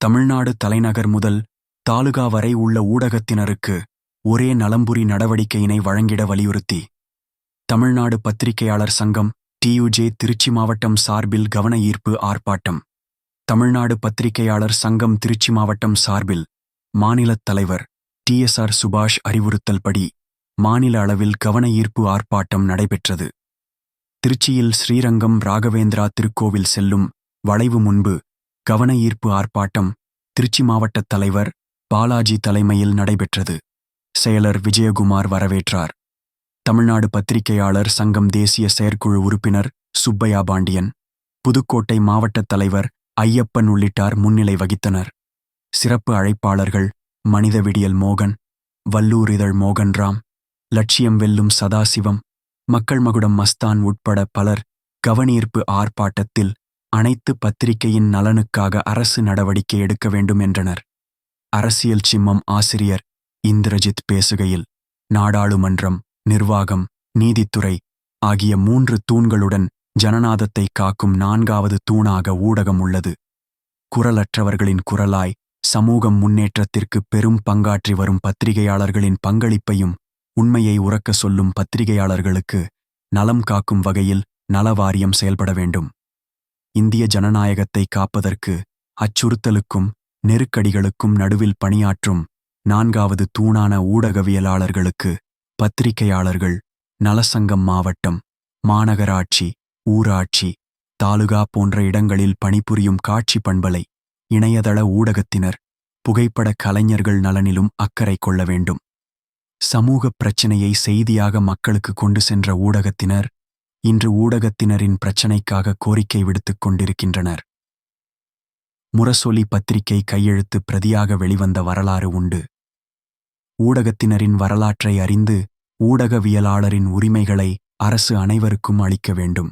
தமிழ்நாடு தலைநகர் முதல் தாலுகா வரை உள்ள ஊடகத்தினருக்கு ஒரே நலம்புரி நடவடிக்கையினை வழங்கிட வலியுறுத்தி. தமிழ்நாடு பத்திரிகையாளர் சங்கம் டியுஜே திருச்சி மாவட்டம் சார்பில் கவன ஈர்ப்பு ஆர்ப்பாட்டம். தமிழ்நாடு பத்திரிகையாளர் சங்கம் திருச்சி மாவட்டம் சார்பில் மாநிலத் தலைவர் டிஎஸ்ஆர் சுபாஷ் அறிவுறுத்தல்படி மாநில அளவில் கவன ஈர்ப்பு ஆர்ப்பாட்டம் நடைபெற்றது. திருச்சியில் ஸ்ரீரங்கம் ராகவேந்திரா திருக்கோவில் செல்லும் வளைவு முன்பு கவன ஈர்ப்பு ஆர்ப்பாட்டம் திருச்சி மாவட்டத் தலைவர் பாலாஜி தலைமையில் நடைபெற்றது. செயலர் விஜயகுமார் வரவேற்றார். தமிழ்நாடு பத்திரிகையாளர் சங்கம் தேசிய செயற்குழு உறுப்பினர் சுப்பையா பாண்டியன் புதுக்கோட்டை மாவட்டத் தலைவர் ஐயப்பன் உள்ளிட்டார் முன்னிலை வகித்தனர். சிறப்பு அழைப்பாளர்கள் மனிதவிடியல் மோகன் வல்லூர் இதழ் மோகன்ராம் லட்சியம் வெல்லும் சதாசிவம் மக்கள் மகுடம் மஸ்தான் உட்பட பலர் கவனீர்ப்பு ஆர்ப்பாட்டத்தில் அனைத்து பத்திரிகையின் நலனுக்காக அரசு நடவடிக்கை எடுக்க வேண்டும் என்றனர். அரசியல் சிம்மம் ஆசிரியர் இந்திரஜித் பேசுகையில் நாடாளுமன்றம் நிர்வாகம் நீதித்துறை ஆகிய மூன்று தூண்களுடன் ஜனநாதத்தை காக்கும் நான்காவது தூணாக ஊடகம் உள்ளது. குரலற்றவர்களின் குரலாய் சமூகம் முன்னேற்றத்திற்கு பெரும் பங்காற்றி வரும் பத்திரிகையாளர்களின் பங்களிப்பையும் உண்மையை உறக்க சொல்லும் பத்திரிகையாளர்களுக்கு நலம் காக்கும் வகையில் நலவாரியம் செயல்பட வேண்டும். இந்திய ஜனநாயகத்தை காப்பதற்கு அச்சுறுத்தலுக்கும் நெருக்கடிகளுக்கும் நடுவில் பணியாற்றும் நான்காவது தூணான ஊடகவியலாளர்களுக்கு பத்திரிகையாளர்கள் நலசங்கம் மாவட்டம் மாநகராட்சி ஊராட்சி தாலுகா போன்ற இடங்களில் பணிபுரியும் காட்சி பண்பலை இணையதள ஊடகத்தினர் புகைப்பட கலைஞர்கள் நலனிலும் அக்கறை கொள்ள வேண்டும். சமூக பிரச்சினையை செய்தியாக மக்களுக்கு கொண்டு சென்ற ஊடகத்தினர் இன்று ஊடகத்தினரின் பிரச்சினைக்காக கோரிக்கை விடுத்துக் கொண்டிருக்கின்றனர். முரசொலி பத்திரிகை கையெழுத்து பிரதியாக வெளிவந்த வரலாறு உண்டு. ஊடகத்தினரின் வரலாற்றை அறிந்து ஊடகவியலாளரின் உரிமைகளை அரசு அனைவருக்கும் அளிக்க வேண்டும்.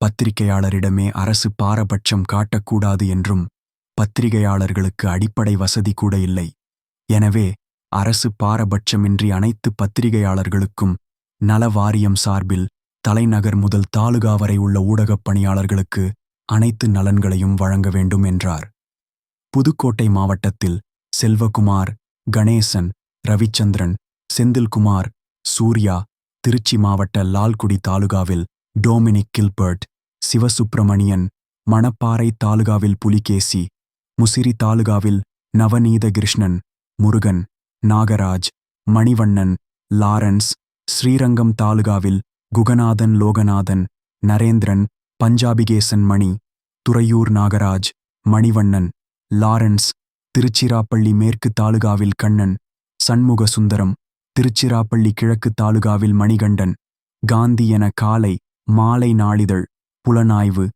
பத்திரிகையாளரிடமே அரசு பாரபட்சம் காட்டக்கூடாது என்றும் பத்திரிகையாளர்களுக்கு அடிப்படை வசதி கூட இல்லை. எனவே அரசு பாரபட்சமின்றி அனைத்து பத்திரிகையாளர்களுக்கும் நல வாரியம் சார்பில் தலைநகர் முதல் தாலுகா வரை உள்ள ஊடகப் பணியாளர்களுக்கு அனைத்து நலன்களையும் வழங்க வேண்டும் என்றார். புதுக்கோட்டை மாவட்டத்தில் செல்வகுமார் கணேசன் ரவிச்சந்திரன் செந்தில்குமார் சூர்யா திருச்சி மாவட்ட லால்குடி தாலுகாவில் டோமினிக் கில்பர்ட் சிவசுப்பிரமணியன் மணப்பாறை தாலுகாவில் புலிகேசி முசிறி தாலுகாவில் நவநீத கிருஷ்ணன் முருகன் நாகராஜ் மணிவண்ணன் லாரன்ஸ் ஸ்ரீரங்கம் தாலுகாவில் குகநாதன் லோகநாதன் நரேந்திரன் பஞ்சாபிகேசன் மணி துறையூர் நாகராஜ் மணிவண்ணன் லாரன்ஸ் திருச்சிராப்பள்ளி மேற்கு தாலுகாவில் கண்ணன் சண்முக சுந்தரம் திருச்சிராப்பள்ளி கிழக்கு தாலுகாவில் மணிகண்டன் காந்தி என காலை மாலை நாளிதழ் புலனாய்வு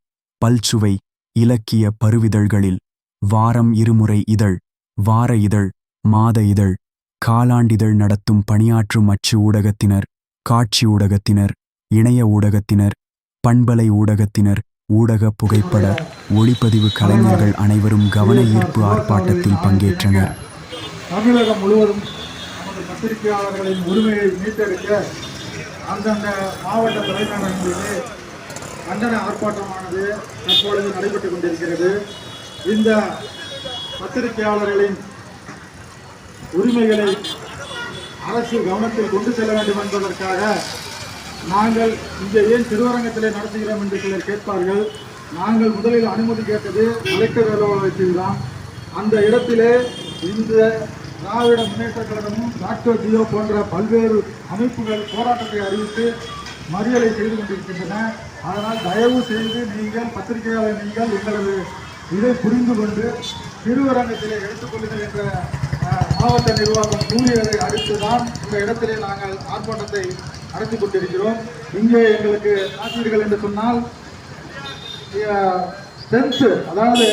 பல்சுவை இலக்கிய பருவிதழ்களில் வாரம் இருமுறை இதழ் வார இதழ் மாத இதழ் காலாண்டிதழ் நடத்தும் பணியாற்றும் அச்சு ஊடகத்தினர் காட்சி ஊடகத்தினர் இணைய ஊடகத்தினர் பண்பலை ஊடகத்தினர் ஊடக புகைப்பட ஒளிப்பதிவு கலைஞர்கள் அனைவரும் கவன ஈர்ப்பு ஆர்ப்பாட்டத்தில் பங்கேற்றனர். தமிழகம் முழுவதும் நமது பத்திரிகையாளர்களின் உரிமையை மீட்டெடுக்க அந்தந்த மாவட்ட தலைநகரங்களிலே கண்டன ஆர்ப்பாட்டமானது தற்பொழுது நடைபெற்றுக் கொண்டிருக்கிறது. இந்த பத்திரிகையாளர்களின் உரிமைகளை அரசு கவனத்தில் கொண்டு செல்ல வேண்டும் என்பதற்காக நாங்கள் இங்கே ஏன் திருவரங்கத்திலே நடத்துகிறோம் என்று சிலர் கேட்பார்கள். நாங்கள் முதலில் அனுமதி கேட்டது கலெக்டர் அலுவலகத்தில் தான் அந்த இடத்திலே இந்த திராவிட முன்னேற்ற கழகமும் டாக்டர் ஜியோ போன்ற பல்வேறு அமைப்புகள் போராட்டத்தை அறிவித்து மறியலை செய்து கொண்டிருக்கின்றன. அதனால் தயவு செய்து நீங்கள் பத்திரிகையாளர் நீங்கள் எங்களது இதை புரிந்து கொண்டு திருவரங்கத்திலே எடுத்துக்கொள்ளுங்கள் என்ற மாவட்ட நிர்வாகம் கூறியதை அடுத்து தான் இந்த இடத்திலே நாங்கள் ஆர்ப்பாட்டத்தை நடத்தி கொண்டிருக்கிறோம். இங்கே எங்களுக்கு காட்டீர்கள் என்று சொன்னால் ஸ்ட்ரென்த்து அதாவது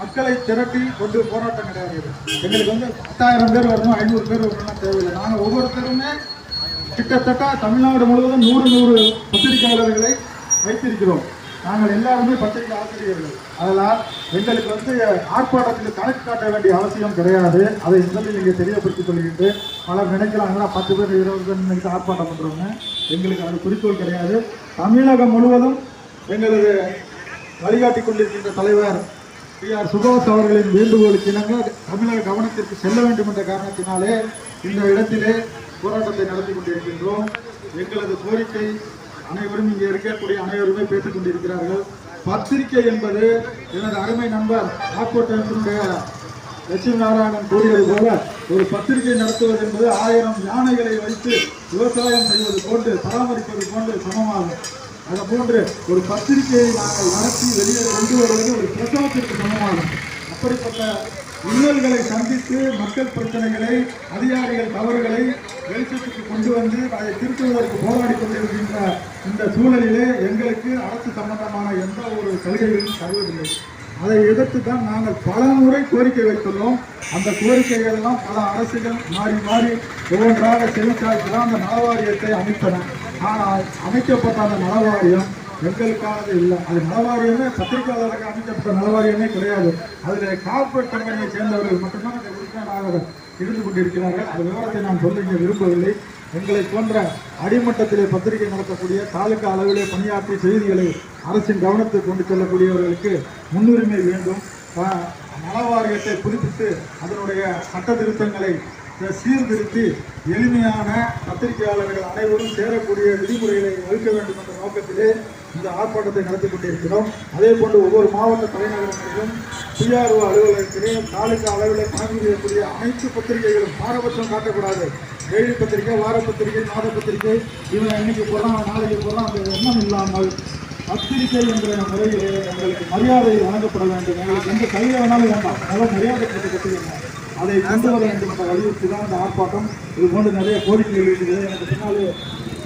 மக்களை திரட்டி கொண்டு போராட்டம் கிடையாது எங்களுக்கு வந்து பத்தாயிரம் பேர் வரணும் ஐநூறு பேர் வரணும்னா தேவையில்லை. நாங்கள் ஒவ்வொருத்தருமே கிட்டத்தட்ட தமிழ்நாடு முழுவதும் நூறு நூறு பத்திரிகையாளர்களை வைத்திருக்கிறோம். நாங்கள் எல்லாருமே பத்திரிகை ஆசிரியர்கள். அதனால் எங்களுக்கு வந்து ஆர்ப்பாட்டத்துக்கு கணக்கு காட்ட வேண்டிய அவசியம் கிடையாது. அதை முதலில் நீங்கள் தெரியப்படுத்திக் கொள்கின்றேன். பலர் நினைக்கிறாங்கன்னா பத்து பேர் இருபது பேர் நினைத்து ஆர்ப்பாட்டம் பண்ணுறவங்க எங்களுக்கு அது குறிக்கோள் கிடையாது. தமிழகம் முழுவதும் எங்களது வழிகாட்டிக் கொண்டிருக்கின்ற தலைவர் டி ஆர் சுபாஷ் அவர்களின் வேண்டுகோளுக்கு இணங்க தமிழக கவனத்திற்கு செல்ல வேண்டும் என்ற காரணத்தினாலே இந்த இடத்திலே போராட்டத்தை நடத்தி கொண்டிருக்கின்றோம். எங்களது கோரிக்கை அனைவரும் இங்கே இருக்கக்கூடிய அனைவருமே பேசிக் கொண்டிருக்கிறார்கள். பத்திரிகை என்பது எனது அருமை நண்பர் ஆக்கோட்டத்தினுடைய லட்சுமி நாராயணன் கூறியது போல ஒரு பத்திரிகை நடத்துவது என்பது ஆயிரம் யானைகளை வைத்து விவசாயம் செய்வது போன்று பராமரிப்பது போன்று சமமாகும். அதை போன்று ஒரு பத்திரிகையை நாங்கள் நடத்தி வெளியே கொண்டு வருவது ஒரு பிரசவத்திற்கு சமமாகும். அப்படிப்பட்ட இன்னல்களை சந்தித்து மக்கள் பிரச்சனைகளை அதிகாரிகள் தவறுகளை வெளிச்சத்துக்கு கொண்டு வந்து அதை திருத்துவதற்கு போராடி கொண்டிருக்கின்ற இந்த சூழலிலே எங்களுக்கு அரசு சம்பந்தமான எந்த ஒரு சலுகைகளும் தருவதில்லை. அதை எதிர்த்து தான் நாங்கள் பல முறை கோரிக்கை வைத்துள்ளோம். அந்த கோரிக்கைகள் எல்லாம் பல அரசுகள் மாறி மாறி ஒவ்வொன்றாக செவிச்சாய்த்து தான் அந்த நலவாரியத்தை அமைத்தன. ஆனால் அமைக்கப்பட்ட அந்த நலவாரியம் எங்களுக்கானது இல்லை. அது நலவாரியமே பத்திரிகையாளருக்கு அமைக்கப்பட்ட நலவாரியமே கிடையாது. அதில் கார்பரேட் கம்பெனியை சேர்ந்தவர்கள் மட்டும்தான் அந்த உறுப்பினராக இருந்து கொண்டிருக்கிறார்கள். அந்த விவரத்தை நான் சொல்லிக்க விரும்பவில்லை. எங்களை போன்ற அடிமட்டத்திலே பத்திரிகை நடத்தக்கூடிய தாலுகா அளவிலே பணியாற்றி செய்திகளை அரசின் கவனத்தை கொண்டு செல்லக்கூடியவர்களுக்கு முன்னுரிமை வேண்டும். நலவாரியத்தை புதுப்பித்து அதனுடைய சட்ட திருத்தங்களை சீர்திருத்தி எளிமையான பத்திரிகையாளர்கள் அனைவரும் சேரக்கூடிய விதிமுறைகளை வகுக்க வேண்டும் என்ற நோக்கத்திலே இந்த ஆர்ப்பாட்டத்தை நடத்தி கொண்டிருக்கிறோம். அதே போன்று ஒவ்வொரு மாவட்ட தலைநகரங்களிலும் பிஆர்ஓ அலுவலகத்திலே தாலுகா அளவில் பணிபுரியக்கூடிய அனைத்து பத்திரிகைகளும் பாரபட்சம் காட்டக்கூடாது. டெய்லி பத்திரிகை வார பத்திரிகை மாத பத்திரிகை இவன் இன்னைக்கு போடுறான் நாளைக்கு போடுறான் அந்த எண்ணம் இல்லாமல் பத்திரிகை என்ற முறையிலே எங்களுக்கு மரியாதை வழங்கப்பட வேண்டும். எங்களுக்கு எந்த கையில் வேணாலும் வேண்டாம். நல்ல மரியாதை கொடுத்து கட்டுக்கணும் அதை கொண்டு வர வேண்டும் என்ற வலியுறுத்தி தான் இந்த ஆர்ப்பாட்டம். இது போன்று நிறைய கோரிக்கைகள் இருக்குது. எனக்கு பின்னாலே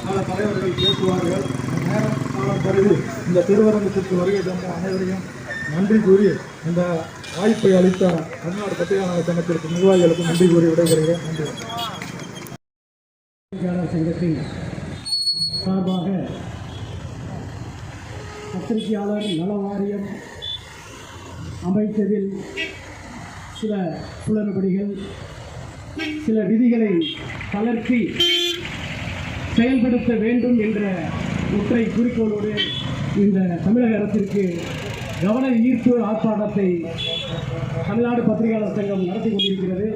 பல தலைவர்கள் பேசுவார்கள். நேரம் காலம் கருதி இந்த திருவரங்கத்திற்கு வருகை தந்த அனைவரையும் நன்றி கூறி இந்த வாய்ப்பை அளித்த தமிழ்நாடு பத்திரிகையாளர் சங்கத்திற்கு நிர்வாகிகளுக்கும் நன்றி கூறி விடைபெறுகிறேன். நன்றி. பத்திரிகையாளர் சங்கத்தின் சார்பாக பத்திரிகையாளர் நல வாரியம் அமைத்ததில் சில குளறுபடிகள் சில விதிகளை தளர்த்தி செயல்படுத்த வேண்டும் என்ற ஒற்றை குறிக்கோளோடு இந்த தமிழக அரசிற்கு கவன ஈர்ப்பு ஆர்ப்பாட்டத்தை தமிழ்நாடு பத்திரிகையாளர் சங்கம் நடத்தி கொண்டிருக்கிறது.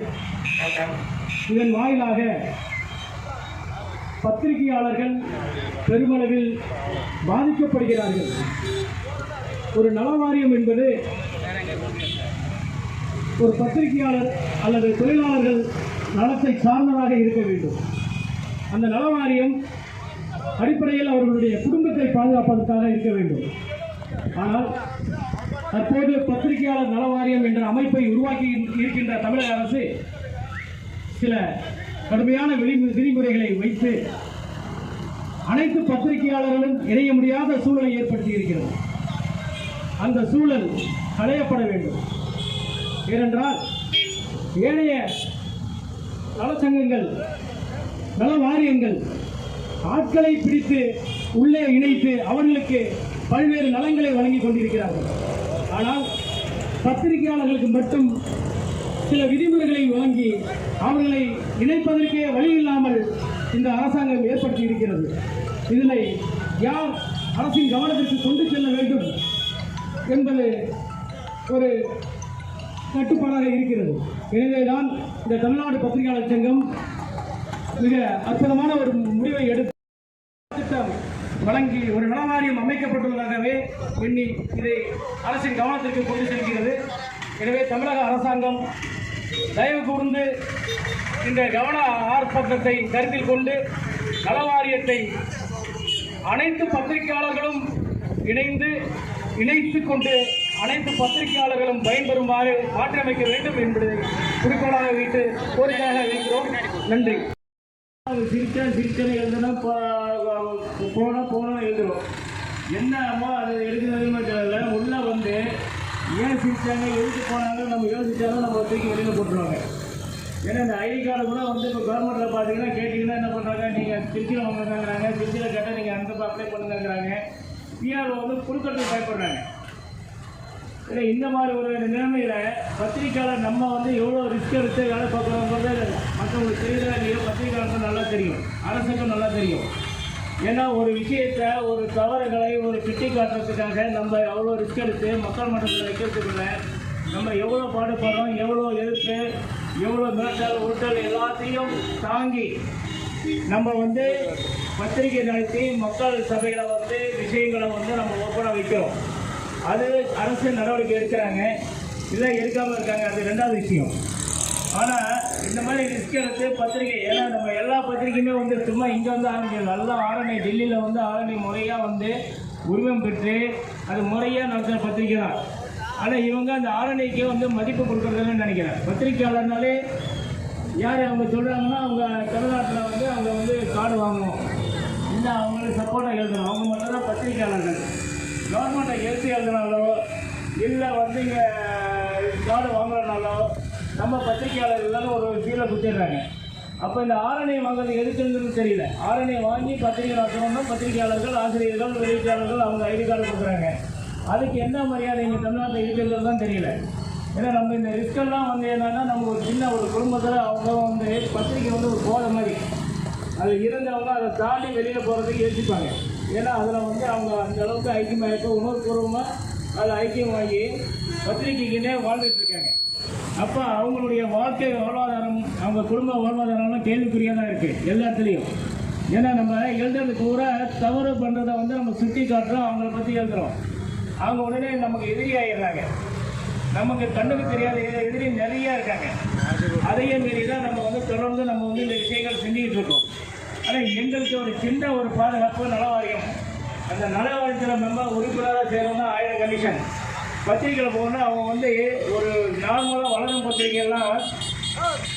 இதன் வாயிலாக பத்திரிகையாளர்கள் பெருமளவில் பாதிக்கப்படுகிறார்கள். ஒரு நலவாரியம் என்பது ஒரு பத்திரிகையாளர் அல்லது தொழிலாளர்கள் நலத்தை சார்ந்ததாக இருக்க வேண்டும். அந்த நலவாரியம் அடிப்படையில் அவர்களுடைய குடும்பத்தை பாதுகாப்பதற்காக இருக்க வேண்டும். ஆனால் தற்போது பத்திரிகையாளர் நலவாரியம் என்ற அமைப்பை உருவாக்கி இருக்கின்ற தமிழக அரசு சில கடுமையான விதி- விதிமுறைகளை வைத்து அனைத்து பத்திரிகையாளர்களும் இணைய முடியாத சூழலை ஏற்படுத்தி இருக்கிறது. அந்த சூழல் களையப்பட வேண்டும். ஏனென்றால் ஏனைய நலச்சங்கங்கள் நல வாரியங்கள் ஆட்களை பிடித்து உள்ளே இணைத்து அவர்களுக்கு பல்வேறு நலங்களை வழங்கி கொண்டிருக்கிறார்கள். ஆனால் பத்திரிகையாளர்களுக்கு மட்டும் சில விதிமுறைகளை வழங்கி அவர்களை இணைப்பதற்கே வழி இல்லாமல் இந்த அரசாங்கம் ஏற்படுத்தி இருக்கிறது. இதனை யார் அரசின் கவனத்திற்கு கொண்டு செல்ல வேண்டும் என்பது ஒரு கட்டுப்பாடாக இருக்கிறது. எனவேதான் இந்த தமிழ்நாடு பத்திரிகையாளர் சங்கம் மிக அற்புதமான ஒரு முடிவை எடுத்து திட்டம் வழங்கி ஒரு நலவாரியம் அமைக்கப்பட்டுள்ளதாகவே எண்ணி இதை அரசின் கவனத்திற்கு கொண்டு செல்கிறது. எனவே தமிழக அரசாங்கம் தயவு கூர்ந்து இந்த கவன ஆர்ப்பாட்டத்தை கருத்தில் கொண்டு நலவாரியத்தை அனைத்து பத்திரிகையாளர்களும் இணைந்து இணைத்து கொண்டு அனைத்து பத்திரிகையாளர்களும் பயன்பெறுமாறு மாற்றியமைக்க வேண்டும் என்பதை குறிக்கோளாக வைத்து கோரிக்கையாக வைக்கிறோம் நன்றி. சிரிச்சேன் சிரிச்சேன்னு எழுதணும் போனால் போனால் எழுதுவோம் என்ன அம்மா அது எடுக்கிறதுன்னு தெரியல உள்ளே வந்து ஏன் சிரிச்சாங்க எதுக்கு போனாங்க நம்ம யோசிச்சாலும் நம்ம தூக்கி வெளியில் போட்டுருவாங்க. ஏன்னா இந்த ஐடி கார்டு கூட வந்து இப்போ கவர்மெண்ட்டில் பார்த்தீங்கன்னா கேட்டிங்கன்னா என்ன பண்ணுறாங்க நீங்கள் திருச்சியில் வாங்குறாங்கிறாங்க திருச்சியில் கேட்டால் நீங்கள் அங்கே போய் அப்ளை பண்ணுங்கிறாங்க. பிஆர்ஓ வந்து கொடுக்கறதுக்கு பயப்படுறாங்க. இல்லை இந்த மாதிரி ஒரு நிலைமையில் பத்திரிக்கையாளர் நம்ம வந்து எவ்வளோ ரிஸ்க் எடுத்து வேலை பார்க்குறோங்கிறது மற்றவங்களுக்கு தெரியல இல்லையோ பத்திரிக்கையாளருக்கு நல்லா தெரியும். அரசுக்கும் நல்லா தெரியும். ஏன்னா ஒரு விஷயத்தை ஒரு தவறுகளை ஒரு கிட்டி காட்டுறதுக்காக நம்ம அவ்வளோ ரிஸ்க் எடுத்து மக்கள் மன்றத்தில் வைக்கிறதுக்குள்ள நம்ம எவ்வளோ பாடுபடுறோம் எவ்வளோ எதிர்ப்பு எவ்வளோ மிரட்டல் உருட்டல் எல்லாத்தையும் தாங்கி நம்ம வந்து பத்திரிகை நடத்தி மக்கள் சபைகளை வந்து விஷயங்களை வந்து நம்ம ஓப்பனாக வைக்கிறோம். அது அரசு நடவடிக்கை எடுக்கிறாங்க. இல்லை எடுக்காமல் இருக்காங்க. அது ரெண்டாவது விஷயம். ஆனால் இந்த மாதிரி ரிஸ்க் எடுத்து பத்திரிகை ஏன்னா நம்ம எல்லா பத்திரிகையுமே வந்து சும்மா இங்கே வந்து ஆரம்பிக்கல. நல்லா ஆரணி டெல்லியில் வந்து ஆரணி முறையாக வந்து உரிமம் பெற்று அது முறையாக நடத்துகிற பத்திரிகை தான். ஆனால் இவங்க அந்த ஆரணிக்கு வந்து மதிப்பு கொடுக்குறதுன்னு நினைக்கிறேன். பத்திரிகையாளர்னாலே யார் அவங்க சொல்கிறாங்கன்னா அவங்க தமிழ்நாட்டில் வந்து அவங்க வந்து கார்டு வாங்கணும் இல்லை அவங்களுக்கு சப்போர்ட்டாக எழுதணும். அவங்க மட்டும் தான் பத்திரிகையாளர்கள். கவர்மெண்ட்டை எழுத்து எழுதுனாலோ இல்லை வந்து இங்கே கார்டு வாங்குறதுனாலோ நம்ம பத்திரிகையாளர்கள் எல்லாரும் ஒரு ஃபீலை குத்திடுறாங்க. அப்போ இந்த ஆரணை வாங்குறது எதுக்குங்கிறது தெரியல. ஆரணை வாங்கி பத்திரிகை நடத்தணும்னா பத்திரிகையாளர்கள் ஆசிரியர்கள் வெளியீட்டாளர்கள் அவங்க ஐடி கார்டு கொடுக்குறாங்க. அதுக்கு என்ன மரியாதை இங்கே தமிழ்நாட்டில் இருக்கிறது தான் தெரியல. ஏன்னா நம்ம இந்த ரிஸ்கெல்லாம் வந்து என்னென்னா நம்ம ஒரு சின்ன ஒரு குடும்பத்தில் அவங்க வந்து பத்திரிக்கை வந்து ஒரு போத மாதிரி. அது இருந்தவங்க அதை தாண்டி வெளியில் போகிறதுக்கு யோசிப்பாங்க. ஏன்னா அதில் வந்து அவங்க அந்த அளவுக்கு ஐக்கியமாக உணர்வுபூர்வமாக அதில் ஐக்கியமாகி பத்திரிக்கைக்குன்னே வாழ்ந்துட்டுருக்காங்க அப்போ அவங்களுடைய வாழ்க்கை வாழ்வாதாரம் அவங்க குடும்ப வாழ்வாதாரம்லாம் கேள்விக்குறியாக தான் இருக்குது எல்லா இடத்துலையும் ஏன்னா நம்ம எழுதுறது பூரா தவறு பண்ணுறதை வந்து நம்ம சுட்டி காட்டுறோம் அவங்கள பற்றி எழுதுறோம். அவங்க உடனே நமக்கு எதிரி ஆயிடுறாங்க. நமக்கு கண்ணுக்கு தெரியாத எதிரி- எதிரி நிறைய இருக்காங்க. அதையே மீறி தான் நம்ம வந்து தொடர்ந்து நம்ம வந்து இந்த விஷயங்கள் செஞ்சுக்கிட்டு இருக்கோம். ஆனால் எங்களுக்கு ஒரு சின்ன ஒரு பாதுகாப்பு நலவாரியம். அந்த நலவாரியத்தில் மெம்பர் உறுப்பினராக சேரணும்னா ஆயிரம் கண்டிஷன் பத்திரிக்கையில் போகணும்னா அவங்க வந்து ஒரு நார்மலாக வளரும் பத்திரிகைலாம்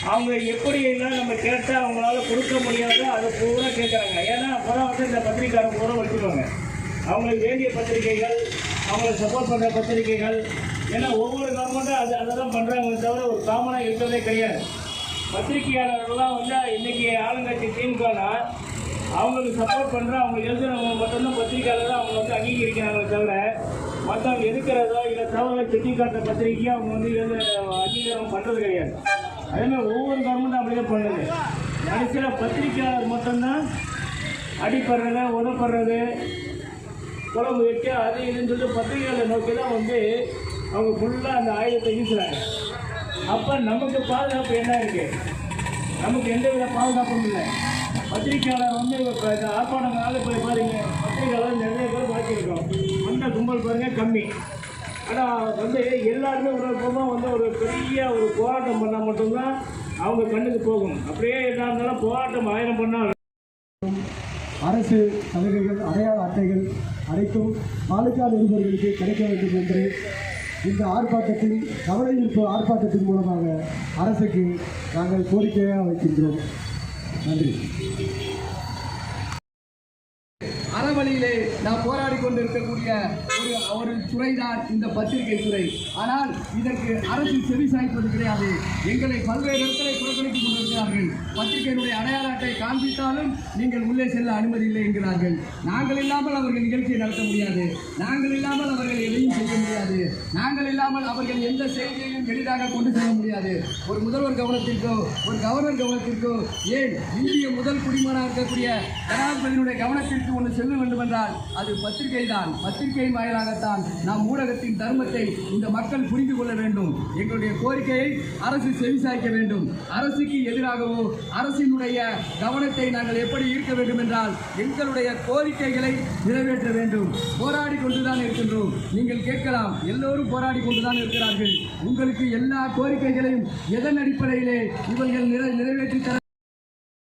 அவங்க எப்படி எல்லாம் நம்ம கேட்டால் அவங்களால கொடுக்க முடியாதோ அதை பூரா கேட்குறாங்க ஏன்னா அப்போ தான் வந்து இந்த பத்திரிக்கையாளர் பூரா வச்சுருவாங்க அவங்களுக்கு வேண்டிய பத்திரிகைகள் அவங்களுக்கு சப்போர்ட் பண்ணுற பத்திரிகைகள் ஏன்னா ஒவ்வொரு கவர்மெண்ட்டும் அது அதை தான் பண்ணுறாங்க தவிர ஒரு காமனாக இருக்கிறதே கிடையாது. பத்திரிகையாளர்கள்லாம் வந்து இன்றைக்கி ஆளுங்கட்சி திமுகனா அவங்களுக்கு சப்போர்ட் பண்ணுற அவங்க எழுதுறவங்க மட்டும்தான் பத்திரிகையாளர் அவங்க வந்து அங்கீகரிக்கிறாங்களே தவிர மற்றவங்க எதுக்கிறதோ இல்லை தவறை சுட்டி காட்டுற பத்திரிகையை அவங்க வந்து எழுத அங்கீகாரம் பண்ணுறது கிடையாது. அதேமாதிரி ஒவ்வொரு கவர்மெண்ட்டும் அப்படியே பண்ணுது. கடைசியில் பத்திரிகையாளர் மட்டும்தான் அடிப்படுறது உதப்படுறது குழம்பு வைக்க அது இதுன்னு சொல்லிட்டு பத்திரிகையாளர் நோக்கி தான் வந்து அவங்க ஃபுல்லாக அந்த ஆயுதத்தை வீசுகிறாங்க அப்போ நமக்கு பாதுகாப்பு என்ன இருக்குது நமக்கு எந்த வித பாதுகாப்பும் இல்லை. பத்திரிக்கையாளர் வந்து இப்போ இந்த போய் பாருங்க பத்திரிகையாளர் நிறைய பேர் பாக்கியிருக்கோம் வந்த கும்பல் பாருங்க கம்மி. ஆனால் வந்து எல்லாருமே உணர்வுபூர்வமாக வந்து ஒரு பெரிய ஒரு போராட்டம் பண்ணால் மட்டும்தான் அவங்க கண்ணுக்கு போகும். அப்படியே என்ன இருந்தாலும் போராட்டம் ஆயிரம் பண்ணால் அரசு சலுகைகள் அடையாள அட்டைகள் அனைத்தும் பாலக்காடு நிருபர்களுக்கு கிடைக்க வேண்டும் என்று இந்த ஆர்ப்பாட்டத்தில் கவன ஈர்ப்பு ஆர்ப்பாட்டத்தின் மூலமாக அரசுக்கு நாங்கள் கோரிக்கையாக வைக்கின்றோம். நன்றி. அறவழியிலே நாம் போராடி கொண்டிருக்கக்கூடிய ஒரு ஒரு துறைதான் இந்த பத்திரிகை துறை. ஆனால் இதற்கு அரசு செவி சாய்ப்பது கிடையாது. எங்களை பல்வேறு இடங்களை புறக்கணித்துக் கொண்டிருக்கிறார்கள். பத்திரிகையினுடைய அடையாள அட்டை காண்பித்தாலும் நீங்கள் உள்ளே செல்ல அனுமதி இல்லை என்கிறார்கள். நாங்கள் இல்லாமல் அவர்கள் நிகழ்ச்சியை நடத்த முடியாது. நாங்கள் இல்லாமல் அவர்கள் எதையும் செய்ய முடியாது. நாங்கள் இல்லாமல் அவர்கள் எந்த செய்தியையும் எளிதாக கொண்டு செல்ல முடியாது. ஒரு முதல்வர் கவனத்திற்கோ ஒரு கவர்னர் கவனத்திற்கோ ஏன் இந்திய முதல் குடிமகனாக இருக்கக்கூடிய ஜனாதிபதியினுடைய கவனத்திற்கு ஒன்று செல்ல வேண்டும் என்றால் அது பத்திரிகை தான் பத்திரிகையின் வாயிலாகத்தான் நாம் ஊடகத்தின் தர்மத்தை இந்த மக்கள் புரிந்து கொள்ள வேண்டும். எங்களுடைய கோரிக்கையை அரசு செவிசாய்க்க வேண்டும். அரசுக்கு எதிராகவோ அரசினுடைய கவனத்தை நாங்கள் எப்படி ஈர்க்க வேண்டும் என்றால் எங்களுடைய கோரிக்கைகளை நிறைவேற்ற வேண்டும். போராடி கொண்டுதான் இருக்கின்றோம். நீங்கள் கேட்கலாம் எல்லோரும் போராடி கொண்டுதான் இருக்கிறார்கள். உங்களுக்கு எல்லா கோரிக்கைகளையும் எதன் அடிப்படையிலே இவர்கள் நிறை நிறைவேற்றி தர